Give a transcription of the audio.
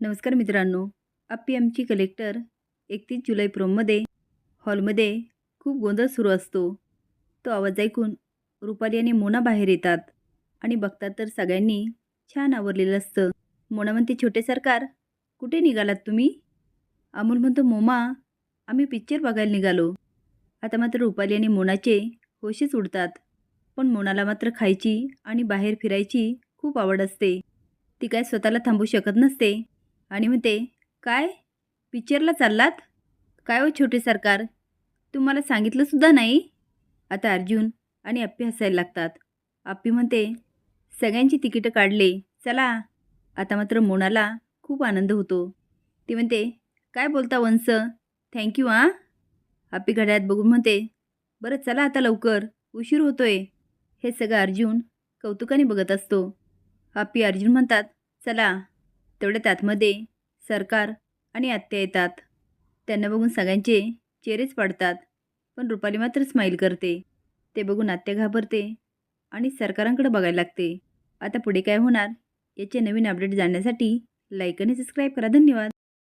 नमस्कार मित्रांनो. अप्पी आमची कलेक्टर एकतीस जुलै प्रोममध्ये हॉलमध्ये खूप गोंधळ सुरू असतो. तो आवाज ऐकून रुपाली आणि मोना बाहेर येतात आणि बघतात तर सगळ्यांनी छान आवरलेलं असतं. मोना म्हणते छोटे सरकार कुठे निघालात तुम्ही? अमोल म्हणतो मोमा आम्ही पिक्चर बघायला निघालो. आता मात्र रुपाली आणि मोनाचे होशेच उडतात. पण मोनाला मात्र खायची आणि बाहेर फिरायची खूप आवड असते. ती काय स्वतःला थांबू शकत नसते. आणि म्हणते काय? पिक्चरला चाललात? काय हो छोटे सरकार? तुम्हाला सांगितलंसुद्धा नाही? आता अर्जुन आणि आप्पी हसायला लागतात. आप्पी म्हणते सगळ्यांची तिकीटं काढले. चला. आता मात्र मोनाला खूप आनंद होतो. ती म्हणते काय बोलता वंस? थँक्यू हां? आप्पी घड्याळात बघून म्हणते बरं चला आता लवकर. उशीर होतोय. हे सगळं अर्जुन कौतुकाने बघत असतो. आप्पी अर्जुन म्हणतात चला. तेवढ्या त्यातमध्ये सरकार आणि आत्या येतात. त्यांना बघून सगळ्यांचे चेहरेच पडतात. पण रुपाली मात्र स्माईल करते. ते बघून आत्या घाबरते आणि सरकारांकडे बघायला लागते. आता पुढे काय होणार याचे नवीन अपडेट जाणण्यासाठी लाईक आणि सबस्क्राईब करा. धन्यवाद.